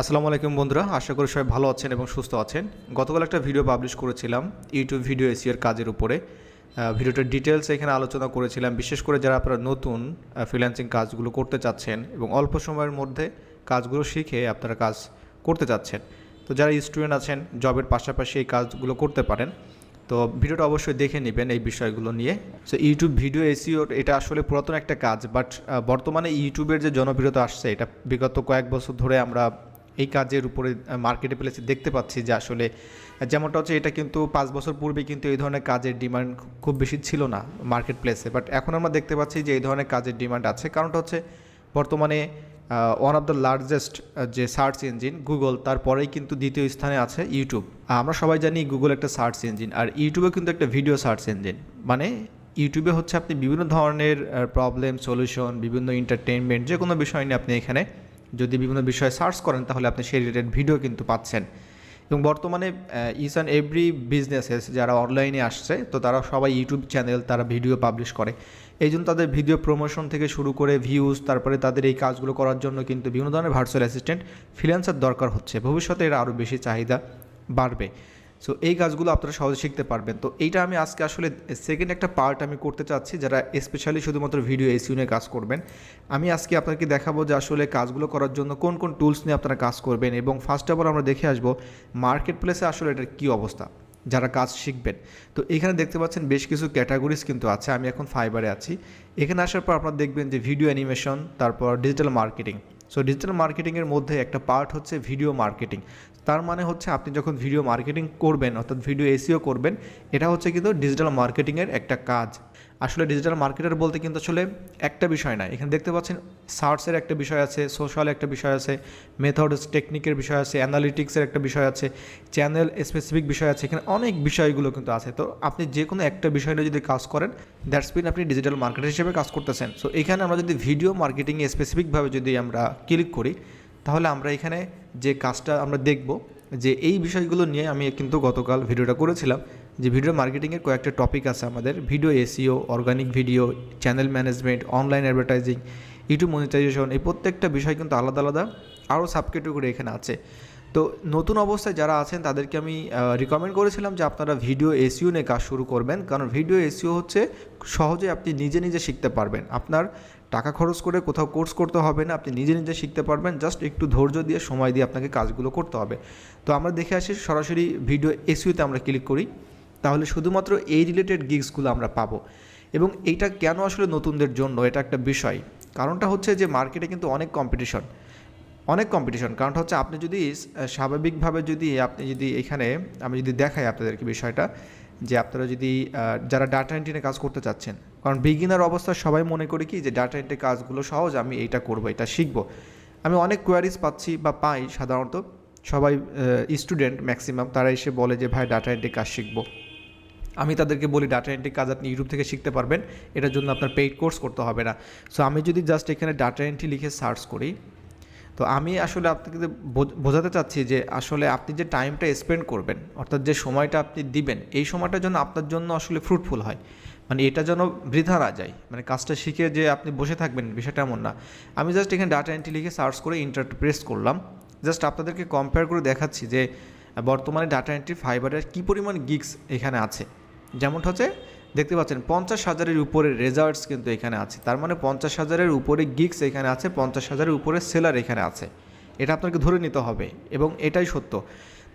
আসসালামু আলাইকুম বন্ধুরা, আশা করি সবাই ভালো আছেন এবং সুস্থ আছেন। গতকাল একটা ভিডিও পাবলিশ করেছিলাম ইউটিউব ভিডিও এসিওর কাজের উপরে। ভিডিওটার ডিটেলস এখানে আলোচনা করেছিলাম। বিশেষ করে যারা আপনারা নতুন ফ্রিল্যান্সিং কাজগুলো করতে চাচ্ছেন এবং অল্প সময়ের মধ্যে কাজগুলো শিখে আপনারা কাজ করতে চাচ্ছেন। তো যারা স্টুডেন্ট আছেন জবের পাশাপাশি এই কাজগুলো করতে পারেন। তো ভিডিওটা অবশ্যই দেখে নেবেন এই বিষয়গুলো নিয়ে। সো ইউটিউব ভিডিও এসিওর এটা আসলে পুরাতন একটা কাজ বাট বর্তমানে ইউটিউবের যে জনপ্রিয়তা আসছে, এটা বিগত কয়েক বছর ধরে আমরা এই কাজের উপরে মার্কেটে প্লেসে দেখতে পাচ্ছি যে আসলে যেমনটা হচ্ছে এটা কিন্তু পাঁচ বছর পূর্বে কিন্তু এই ধরনের কাজের ডিমান্ড খুব বেশি ছিল না মার্কেট প্লেসে বাট এখন আমরা দেখতে পাচ্ছি যে এই ধরনের কাজের ডিমান্ড আছে। কারণটা হচ্ছে বর্তমানে ওয়ান অফ দ্য লার্জেস্ট যে সার্চ ইঞ্জিন গুগল তারপরেই কিন্তু দ্বিতীয় স্থানে আছে ইউটিউব আমরা সবাই জানি গুগল একটা সার্চ ইঞ্জিন আর ইউটিউবে কিন্তু একটা ভিডিও সার্চ ইঞ্জিন মানে ইউটিউবে হচ্ছে আপনি বিভিন্ন ধরনের প্রবলেম সলিউশন বিভিন্ন এন্টারটেনমেন্ট যে কোনো বিষয় নিয়ে আপনি এখানে যদি বিভিন্ন বিষয়ে সার্চ করেন, তাহলে আপনি সেই রিলেটেড ভিডিও কিন্তু পাচ্ছেন। এবং বর্তমানে ইস অ্যান্ড এভরি বিজনেসেস যারা অনলাইনে আসছে, তো তারা সবাই ইউটিউব চ্যানেল তারা ভিডিও পাবলিশ করে। এই জন্য তাদের ভিডিও প্রমোশন থেকে শুরু করে ভিউজ তারপরে তাদের এই কাজগুলো করার জন্য কিন্তু বিভিন্ন ধরনের ভার্চুয়াল অ্যাসিস্ট্যান্ট ফ্রিল্যান্সার দরকার হচ্ছে। ভবিষ্যতে এর আরও বেশি চাহিদা বাড়বে। সো এই কাজগুলো আপনারা সহজে শিখতে পারবেন। তো এইটা আমি আজকে আসলে সেকেন্ড একটা পার্ট আমি করতে চাচ্ছি, যারা স্পেশালি শুধুমাত্র ভিডিও এসিউ নিয়ে কাজ করবেন। আমি আজকে আপনাকে দেখাবো যে আসলে কাজগুলো করার জন্য কোন কোন টুলস নিয়ে আপনারা কাজ করবেন এবং ফার্স্ট অফ অল আমরা দেখে আসব মার্কেট প্লেসে আসলে এটার কী অবস্থা, যারা কাজ শিখবেন। তো এখানে দেখতে পাচ্ছেন বেশ কিছু ক্যাটাগরিজ কিন্তু আছে, আমি এখন ফাইবারে আছি। এখানে আসার পর আপনারা দেখবেন যে ভিডিও অ্যানিমেশন তারপর ডিজিটাল মার্কেটিং সো ডিজিটাল মার্কেটিংয়ের মধ্যে একটা পার্ট হচ্ছে ভিডিও মার্কেটিং তার মানে হচ্ছে আপনি যখন ভিডিও মার্কেটিং করবেন, অর্থাৎ ভিডিও এসিও করবেন, এটা হচ্ছে কিন্তু ডিজিটাল মার্কেটিংয়ের একটা কাজ। আসলে ডিজিটাল মার্কেটার বলতে কিন্তু আসলে একটা বিষয় না এখানে দেখতে পাচ্ছেন সার্চের একটা বিষয় আছে সোশ্যাল একটা বিষয় আছে মেথডস টেকনিকের বিষয় আছে অ্যানালিটিক্সের একটা বিষয় আছে চ্যানেল স্পেসিফিক বিষয় আছে, এখানে অনেক বিষয়গুলো কিন্তু আছে। তো আপনি যে কোনো একটা বিষয় নিয়ে যদি কাজ করেন দ্যাটস মিন আপনি ডিজিটাল মার্কেটার হিসেবে কাজ করতেছেন। সো এখানে আমরা যদি ভিডিও মার্কেটিংয়ে স্পেসিফিকভাবে যদি আমরা ক্লিক করি, তাহলে আমরা এখানে যে কাজটা আমরা দেখব, যে এই বিষয়গুলো নিয়ে আমি কিন্তু গতকাল ভিডিওটা করেছিলাম যে ভিডিও মার্কেটিংয়ের কয়েকটা টপিক আছে আমাদের। Video SEO organic video channel management online advertising YouTube monetization এই প্রত্যেকটা বিষয় কিন্তু আলাদা আলাদা, আরও সাবক্যাটেগরি এখানে আছে। তো নতুন অবস্থায় যারা আছেন, তাদেরকে আমি রিকমেন্ড করেছিলাম যে আপনারা ভিডিও এসিও নিয়ে কাজ শুরু করবেন। কারণ ভিডিও এসিও হচ্ছে সহজে আপনি নিজে নিজে শিখতে পারবেন। আপনার টাকা খরচ করে কোথাও কোর্স করতে হবে না, আপনি নিজে নিজে শিখতে পারবেন। জাস্ট একটু ধৈর্য দিয়ে, সময় দিয়ে আপনাকে কাজগুলো করতে হবে। তো আমরা দেখে আসি, সরাসরি ভিডিও এসিওতে আমরা ক্লিক করি। তাহলে শুধুমাত্র এই রিলেটেড গিগসগুলো আমরা পাবো। এবং এইটা কেন আসলে নতুনদের জন্য এটা একটা বিষয়। কারণটা হচ্ছে যে মার্কেটে কিন্তু অনেক কম্পিটিশন অনেক কম্পিটিশন কারণটা হচ্ছে আপনি যদি স্বাভাবিকভাবে যদি আপনি যদি এখানে, আমি যদি দেখাই আপনাদেরকে বিষয়টা, যে আপনারা যদি যারা ডাটা এন্ট্রি কাজ করতে চাচ্ছেন, কারণ বিগিনার অবস্থা সবাই মনে করি কি যে ডাটা এন্ট্রি কাজগুলো সহজ, আমি এইটা করব, এটা শিখব। আমি অনেক কোয়ারিজ পাচ্ছি বা পাই সাধারণত। সবাই স্টুডেন্ট ম্যাক্সিমাম তারা এসে বলে যে, ভাই ডাটা এন্ট্রি কাজ শিখব। আমি তাদেরকে বলি ডাটা এন্ট্রি কাজ আপনি ইউটিউব থেকে শিখতে পারবেন। এটার জন্য আপনার পেইড কোর্স করতে হবে না। সো আমি যদি জাস্ট এখানে ডাটা এন্ট্রি লিখে সার্চ করি, তো আমি আসলে আপনাকে বোঝাতে চাচ্ছি যে আসলে আপনি যে টাইমটা স্পেন্ড করবেন, অর্থাৎ যে সময়টা আপনি দিবেন, এই সময়টা যেন আপনার জন্য আসলে ফ্রুটফুল হয়। মানে এটা যেন বৃথা না যায়। মানে কাজটা শিখে যে আপনি বসে থাকবেন, বিষয়টা এমন না। আমি জাস্ট এখানে ডাটা এন্ট্রি লিখে সার্চ করে ইন্টার প্রেস করলাম। জাস্ট আপনাদেরকে কম্পেয়ার করে দেখাচ্ছি যে, বর্তমানে ডাটা এন্ট্রি ফাইবারের কী পরিমাণ গিগস এখানে আছে। যেমনটা হচ্ছে, দেখতে পাচ্ছেন, পঞ্চাশ হাজারের উপরে রেজাল্টস কিন্তু এখানে আছে। তার মানে পঞ্চাশ হাজারের উপরে গিগস এখানে আছে, পঞ্চাশ হাজারের উপরে সেলার এখানে আছে। এটা আপনাকে ধরে নিতে হবে এবং এটাই সত্য।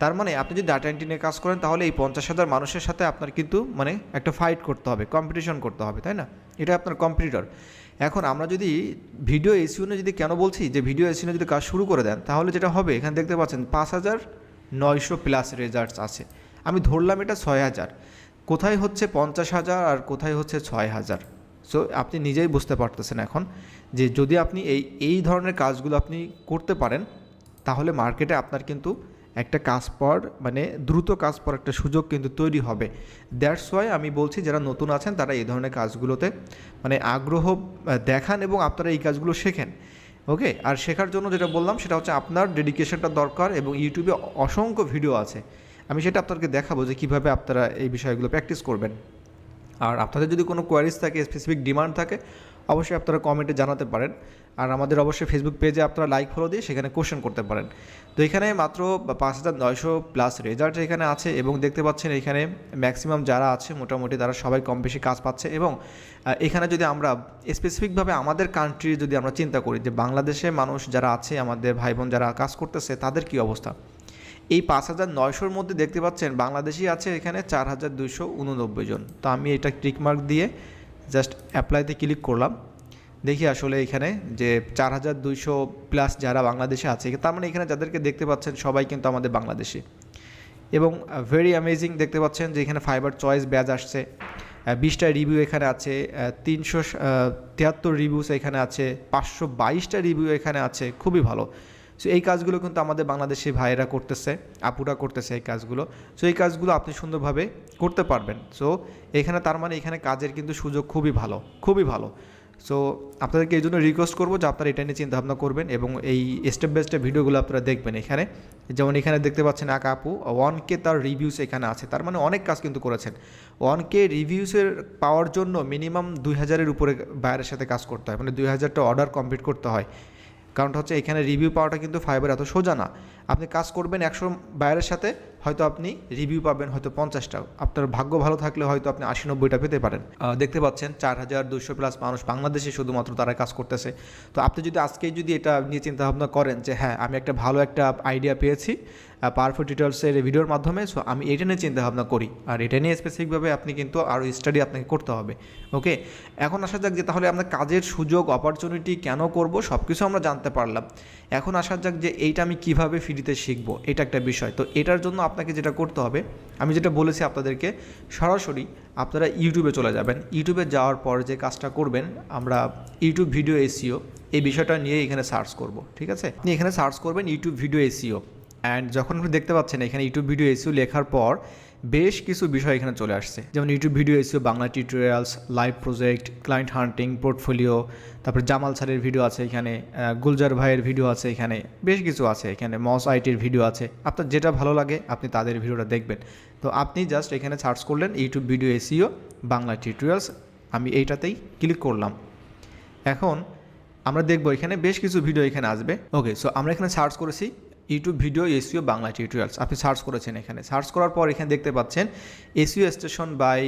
তার মানে আপনি যদি ডাটা এন্ট্রি নিয়ে কাজ করেন, তাহলে এই পঞ্চাশ হাজার মানুষের সাথে আপনার কিন্তু মানে একটা ফাইট করতে হবে কম্পিটিশন করতে হবে, তাই না? এটা আপনার কম্পিটিটর এখন আমরা যদি ভিডিও এসিও যদি কেন বলছি, যে ভিডিও এসিও যদি কাজ শুরু করে দেন, তাহলে যেটা হবে, এখানে দেখতে পাচ্ছেন পাঁচ হাজার নয়শো প্লাস রেজাল্টস আছে। আমি ধরলাম এটা ছয় হাজার। কোথায় হচ্ছে পঞ্চাশ হাজার আর কোথায় হচ্ছে ছয় হাজার? সো আপনি নিজেই বুঝতে পারতেছেন এখন যে যদি আপনি এই এই ধরনের কাজগুলো আপনি করতে পারেন, তাহলে মার্কেটে আপনার কিন্তু একটা কাজ পর মানে দ্রুত কাজ পর একটা সুযোগ কিন্তু তৈরি হবে। দ্যাটস ওয়াই আমি বলছি যারা নতুন আছেন, তারা এই ধরনের কাজগুলোতে মানে আগ্রহ দেখান এবং আপনারা এই কাজগুলো শেখেন। ওকে আর শেখার জন্য যেটা বললাম, সেটা হচ্ছে আপনার ডেডিকেশনটা দরকার এবং ইউটিউবে অসংখ্য ভিডিও আছে। আমি সেটা আপনাদেরকে দেখাবো যে কীভাবে আপনারা এই বিষয়গুলো প্র্যাকটিস করবেন। আর আপনাদের যদি কোনো কোয়ারিজ থাকে স্পেসিফিক ডিমান্ড থাকে, অবশ্যই আপনারা কমেন্টে জানাতে পারেন। আর আমাদের অবশ্যই ফেসবুক পেজে আপনারা লাইক ফলো দিয়ে সেখানে কোশ্চেন করতে পারেন। তো এখানে মাত্র পাঁচ হাজার নয়শো প্লাস রেজাল্ট এখানে আছে এবং দেখতে পাচ্ছেন এখানে ম্যাক্সিমাম যারা আছে, মোটামুটি তারা সবাই কম বেশি কাজ পাচ্ছে এবং এখানে যদি আমরা স্পেসিফিকভাবে আমাদের কান্ট্রি যদি আমরা চিন্তা করি যে বাংলাদেশে মানুষ যারা আছে, আমাদের ভাই বোন যারা কাজ করতেছে, তাদের কি অবস্থা? এই পাঁচ হাজার নয়শোর মধ্যে দেখতে পাচ্ছেন বাংলাদেশি আছে এখানে চার হাজার দুইশো উননব্বই জন। তো আমি এটা টিকমার্ক দিয়ে জাস্ট অ্যাপ্লাইতে ক্লিক করলাম। দেখি আসলে এখানে যে চার হাজার দুইশো প্লাস যারা বাংলাদেশে আছে, তার মানে এখানে যাদেরকে দেখতে পাচ্ছেন সবাই কিন্তু আমাদের বাংলাদেশি। এবং ভেরি অ্যামেজিং দেখতে পাচ্ছেন যে এখানে ফাইবার চয়েস ব্যাজ আসছে। বিশটা রিভিউ এখানে আছে তিনশো তিয়াত্তর রিভিউস এখানে আছে, পাঁচশো বাইশটা রিভিউ এখানে আছে, খুবই ভালো। সো এই কাজগুলো কিন্তু আমাদের বাংলাদেশি ভাইয়েরা করতেছে, আপুরা করতেছে এই কাজগুলো। সো এই কাজগুলো আপনি সুন্দরভাবে করতে পারবেন। সো এখানে তার মানে এখানে কাজের কিন্তু সুযোগ খুবই ভালো খুবই ভালো। সো আপনাদেরকে এই জন্য রিকোয়েস্ট করব যে আপনারা এটা নিয়ে চিন্তাভাবনা করবেন এবং এই স্টেপ বাই স্টেপ ভিডিওগুলো আপনারা দেখবেন এখানে। যেমন এখানে দেখতে পাচ্ছেন একা আপু ওয়ান কে তার রিভিউস এখানে আছে। তার মানে অনেক কাজ কিন্তু করেছেন। ওয়ান কে রিভিউসের পাওয়ার জন্য মিনিমাম দুই হাজারের উপরে বাইরের সাথে কাজ করতে হয়। মানে দুই হাজারটা অর্ডার কমপ্লিট করতে হয়। কারণটা হচ্ছে এখানে রিভিউ পাওয়াটা কিন্তু ফাইবার এত সোজা না। আপনি কাজ করবেন একশো বাইরের সাথে, হয়তো আপনি রিভিউ পাবেন হয়তো পঞ্চাশটা। আপনার ভাগ্য ভালো থাকলে হয়তো আপনি আশি নব্বইটা পেতে পারেন। দেখতে পাচ্ছেন চার হাজার দুশো প্লাস মানুষ বাংলাদেশে শুধুমাত্র তারা কাজ করতেছে। তো আপনি যদি আজকেই যদি এটা নিয়ে চিন্তাভাবনা করেন যে হ্যাঁ আমি একটা ভালো একটা আইডিয়া পেয়েছি পাওয়ারফুল ডিটেলসের ভিডিওর মাধ্যমে সো আমি এটা নিয়ে চিন্তা ভাবনা করি। আর এটা নিয়ে স্পেসিফিকভাবে আপনি কিন্তু আরও স্টাডি আপনাকে করতে হবে। ওকে এখন আসা যাক যে তাহলে আমরা কাজের সুযোগ অপরচুনিটি কেন করব সব কিছু আমরা জানতে পারলাম। এখন আসা যাক যে এইটা আমি কীভাবে ফ্রিতে শিখব, এটা একটা বিষয়। তো এটার জন্য আপনাকে যেটা করতে হবে, আমি যেটা বলেছি আপনাদেরকে, সরাসরি আপনারা ইউটিউবে চলে যাবেন। ইউটিউবে যাওয়ার পর যে কাজটা করবেন, আমরা ইউটিউব ভিডিও এসিও, এই বিষয়টা নিয়ে এখানে সার্চ করব, ঠিক আছে? আপনি এখানে সার্চ করবেন ইউটিউব ভিডিও এসিও। অ্যান্ড যখন আপনি দেখতে পাচ্ছেন এখানে ইউটিউব ভিডিও এসিও লেখার পর বেশ কিছু বিষয় এখানে চলে আসছে। যেমন YouTube video SEO Bangla tutorials live project client hunting portfolio তারপর জামাল স্যারের ভিডিও আছে এখানে গুলজার ভাইয়ের ভিডিও আছে এখানে, বেশ কিছু আছে এখানে, মস আইটির ভিডিও আছে। আপনার যেটা ভালো লাগে, আপনি তাদের ভিডিওটা দেখবেন। তো আপনি জাস্ট এখানে সার্চ করলেন YouTube video SEO Bangla tutorials আমি এইটাতেই ক্লিক করলাম। এখন আমরা দেখব এখানে বেশ কিছু ভিডিও এখানে আসবে। ওকে সো আমরা এখানে সার্চ করেছি YouTube video SEO Bangla tutorials আপনি সার্চ করেছেন এখানে। সার্চ করার পর এখানে দেখতে পাচ্ছেন SEO station by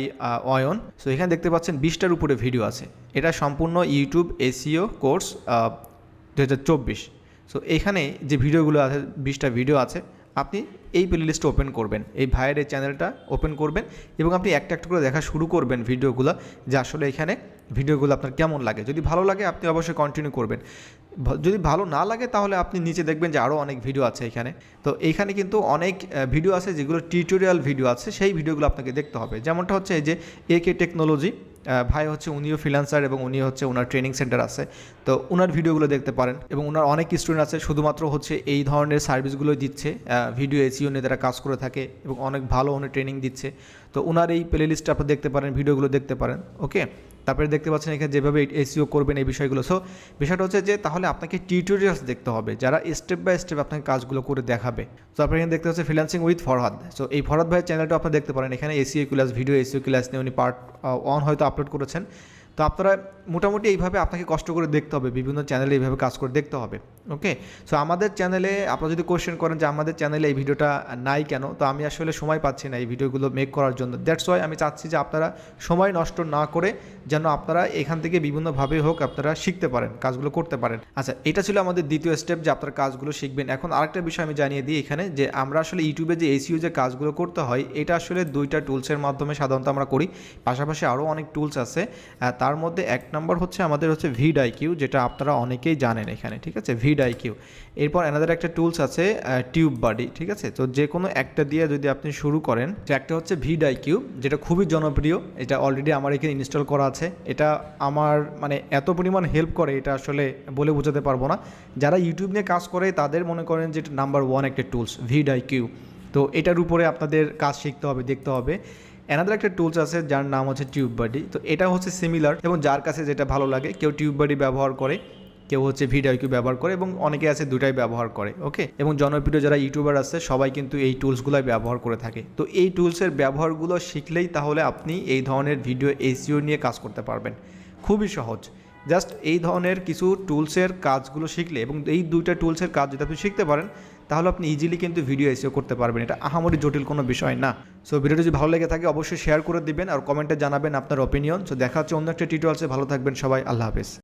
Ayon. So এখানে দেখতে পাচ্ছেন বিশটার উপরে ভিডিও আছে। এটা সম্পূর্ণ ইউটিউব এসিও কোর্স দু হাজার চব্বিশ। সো এখানে যে ভিডিওগুলো আছে, বিশটা ভিডিও আছে আপনি এই প্লেলিস্টটা ওপেন করবেন, এই ভাইয়ের এই চ্যানেলটা ওপেন করবেন এবং আপনি একটা একটা করে দেখা শুরু করবেন ভিডিওগুলো যে আসলে এখানে ভিডিওগুলো আপনার কেমন লাগে। যদি ভালো লাগে, আপনি অবশ্যই কন্টিনিউ করবেন। যদি ভালো না লাগে, তাহলে আপনি নিচে দেখবেন যে আরও অনেক ভিডিও আছে এখানে। তো এইখানে কিন্তু অনেক ভিডিও আছে যেগুলো টিউটোরিয়াল ভিডিও আছে, সেই ভিডিওগুলো আপনাকে দেখতে হবে। যেমনটা হচ্ছে এই যে এ কে টেকনোলজি ভাই হচ্ছে উনিও ফ্রিল্যান্সার এবং উনি হচ্ছে ওনার ট্রেনিং সেন্টার আছে। তো ওনার ভিডিওগুলো দেখতে পারেন এবং ওনার অনেক স্টুডেন্ট আছে, শুধুমাত্র হচ্ছে এই ধরনের সার্ভিসগুলো দিচ্ছে ভিডিও এসিও নিয়ে তারা কাজ করে থাকে এবং অনেক ভালো উনি ট্রেনিং দিচ্ছে। তো ওনার এই প্লে লিস্টটা আপনি দেখতে পারেন ভিডিওগুলো দেখতে পারেন ওকে তারপরে দেখতে পাচ্ছেন এখানে যেভাবে এসিও করবেন এই বিষয়গুলো। সো বিষয়টা হচ্ছে যে তাহলে আপনাকে টিউটোরিয়ালস দেখতে হবে, যারা স্টেপ বাই স্টেপ আপনাকে কাজগুলো করে দেখাবে। তো আপনার এখানে দেখতে পাচ্ছেন ফ্রিলান্সিং উইথ ফরহাদ সো এই ফরহাদ ভাইয়ের চ্যানেলটা আপনি দেখতে পারেন, এখানে SEO class video SEO class নিয়ে উনি পার্ট ওয়ান হয়তো আপলোড করেছেন। তো আপনারা মোটামুটি এইভাবে আপনাকে কষ্ট করে দেখতে হবে, বিভিন্ন চ্যানেলে এইভাবে কাজ করে দেখতে হবে। ওকে সো আমাদের চ্যানেলে আপনারা যদি কোয়েশ্চেন করেন যে আমাদের চ্যানেলে এই ভিডিওটা নাই কেন, তো আমি আসলে সময় পাচ্ছি না এই ভিডিওগুলো মেক করার জন্য। দ্যাটস ওয়াই আমি চাচ্ছি যে আপনারা সময় নষ্ট না করে যেন আপনারা এখান থেকে বিভিন্নভাবে হোক আপনারা শিখতে পারেন, কাজগুলো করতে পারেন। আচ্ছা এটা ছিল আমাদের দ্বিতীয় স্টেপ যে আপনারা কাজগুলো শিখবেন। এখন আরেকটা বিষয় আমি জানিয়ে দিই এখানে যে আমরা আসলে ইউটিউবে যে এসিও যে কাজগুলো করতে হয়, এটা আসলে দুইটা টুলসের মাধ্যমে সাধারণত আমরা করি। পাশাপাশি আরও অনেক টুলস আছে। তার মধ্যে এক নম্বর হচ্ছে আমাদের হচ্ছে ভিড আইকিউ যেটা আপনারা অনেকেই জানেন এখানে, ঠিক আছে? ভিড আইকিউ এরপর এনাদের একটা টুলস আছে টিউব বাডি ঠিক আছে? তো যে কোনো একটা দিয়ে যদি আপনি শুরু করেন একটা হচ্ছে ভিড আইকিউ যেটা খুবই জনপ্রিয়। এটা অলরেডি আমার এখানে ইনস্টল করা আছে। এটা আমার মানে এত পরিমাণ হেল্প করে, এটা আসলে বলে বোঝাতে পারব না। যারা ইউটিউব নিয়ে কাজ করে, তাদের মনে করেন যে এটা নাম্বার ওয়ান একটা টুলস ভিড আইকিউ তো এটার উপরে আপনাদের কাজ শিখতে হবে, দেখতে হবে। এনাদের একটা টুলস আছে, যার নাম হচ্ছে টিউব বাডি তো এটা হচ্ছে সিমিলার এবং যার কাছে যেটা ভালো লাগে, কেউ টিউব বাডি ব্যবহার করে। কেউ হচ্ছে ভিডিও কিউ ব্যবহার করে এবং অনেকে আছে দুটাই ব্যবহার করে ওকে এবং জনপ্রিয় যারা ইউটিউবার আছে, সবাই কিন্তু এই টুলসগুলোই ব্যবহার করে থাকে। তো এই টুলসের ব্যবহারগুলো শিখলেই তাহলে আপনি এই ধরনের ভিডিও এসিও নিয়ে কাজ করতে পারবেন। খুবই সহজ। জাস্ট এই ধরনের কিছু টুলসের কাজগুলো শিখলে এবং এই দুইটা টুলসের কাজ যদি আপনি শিখতে পারেন, তাহলে আপনি ইজিলি কিন্তু ভিডিও এসিও করতে পারবেন। এটা আহামরি জটিল কোনো বিষয় না। সো ভিডিওটি যদি ভালো লেগে থাকে, অবশ্যই শেয়ার করে দিবেন আর কমেন্টে জানাবেন আপনার অপিনিয়ন সো দেখা হচ্ছে অন্য একটা টিউটোরিয়ালসে ভালো থাকবেন সবাই। আল্লাহ হাফেজ।